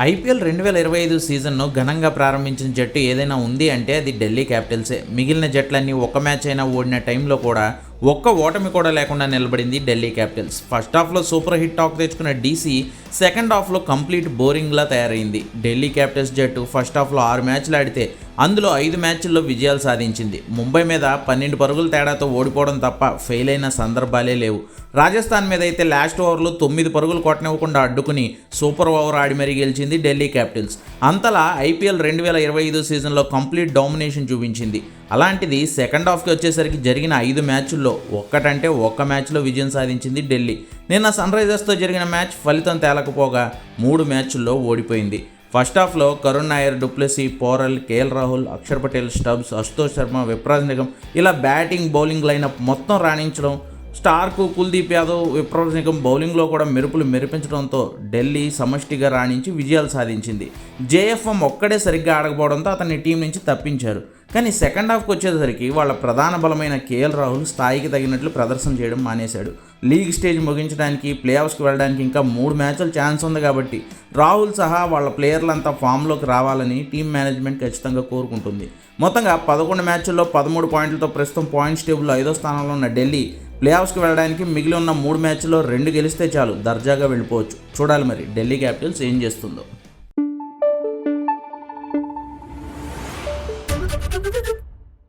IPL రెండు వేల ఇరవై ఐదు సీజన్ను ఘనంగా ప్రారంభించిన జట్టు ఏదైనా ఉంది అంటే అది ఢిల్లీ క్యాపిటల్సే. మిగిలిన జట్లన్నీ ఒక మ్యాచ్ అయినా ఓడిన టైంలో కూడా ఒక్క ఓటమి కూడా లేకుండా నిలబడింది ఢిల్లీ క్యాపిటల్స్. ఫస్ట్ హాఫ్లో సూపర్ హిట్ టాక్ తెచ్చుకున్న డీసీ సెకండ్ హాఫ్లో కంప్లీట్ బోరింగ్లా తయారైంది. ఢిల్లీ క్యాపిటల్స్ జట్టు ఫస్ట్ హాఫ్లో ఆరు మ్యాచ్లు ఆడితే అందులో ఐదు మ్యాచ్ల్లో విజయాలు సాధించింది. ముంబై మీద పన్నెండు పరుగుల తేడాతో ఓడిపోవడం తప్ప ఫెయిల్ అయిన సందర్భాలే లేవు. రాజస్థాన్ మీద అయితే లాస్ట్ ఓవర్లో తొమ్మిది పరుగులు కొట్టనివ్వకుండా అడ్డుకుని సూపర్ ఓవర్ ఆడి మరీ గెలిచింది ఢిల్లీ క్యాపిటల్స్. అంతలా ఐపీఎల్ రెండు వేల ఇరవై ఐదు సీజన్లో కంప్లీట్ డామినేషన్ చూపించింది. అలాంటిది సెకండ్ హాఫ్కి వచ్చేసరికి జరిగిన ఐదు మ్యాచ్ల్లో ఒక్కటంటే ఒక్క మ్యాచ్లో విజయం సాధించింది ఢిల్లీ. నిన్న సన్ రైజర్స్తో జరిగిన మ్యాచ్ ఫలితం తేలకపోగా మూడు మ్యాచ్ల్లో ఓడిపోయింది. ఫస్ట్ హాఫ్లో Karun Nair Du Plessis Porel KL Rahul Axar Patel Stubbs Ashutosh Sharma Vipraj Nigam ఇలా బ్యాటింగ్ బౌలింగ్ లైనప్ మొత్తం రాణించడం స్టార్కు కుల్దీప్ యాదవ్ విప్రాజ్ నిగం బౌలింగ్లో కూడా మెరుపులు మెరిపించడంతో ఢిల్లీ సమష్టిగా రాణించి విజయాలు సాధించింది. జేఎఫ్ఎం ఒక్కడే సరిగ్గా ఆడకపోవడంతో అతన్ని టీం నుంచి తప్పించారు. కానీ సెకండ్ హాఫ్కి వచ్చేసరికి వాళ్ళ ప్రధాన బలమైన కేఎల్ రాహుల్ స్థాయికి తగినట్లు ప్రదర్శన చేయడం మానేశాడు. లీగ్ స్టేజ్ ముగించడానికి ప్లే ఆఫ్స్కి వెళ్ళడానికి ఇంకా మూడు మ్యాచ్లు ఛాన్స్ ఉంది కాబట్టి రాహుల్ సహా వాళ్ళ ప్లేయర్లంతా ఫామ్లోకి రావాలని టీం మేనేజ్మెంట్ ఖచ్చితంగా కోరుకుంటుంది. మొత్తంగా పదకొండు మ్యాచ్ల్లో పదమూడు పాయింట్లతో ప్రస్తుతం పాయింట్స్ టేబుల్లో ఐదో స్థానంలో ఉన్న ఢిల్లీ ప్లే ఆఫ్స్కి వెళ్ళడానికి మిగిలి ఉన్న మూడు మ్యాచ్లో రెండు గెలిస్తే చాలు దర్జాగా వెళ్ళిపోవచ్చు. చూడాలి మరి ఢిల్లీ క్యాపిటల్స్ ఏం చేస్తుందో.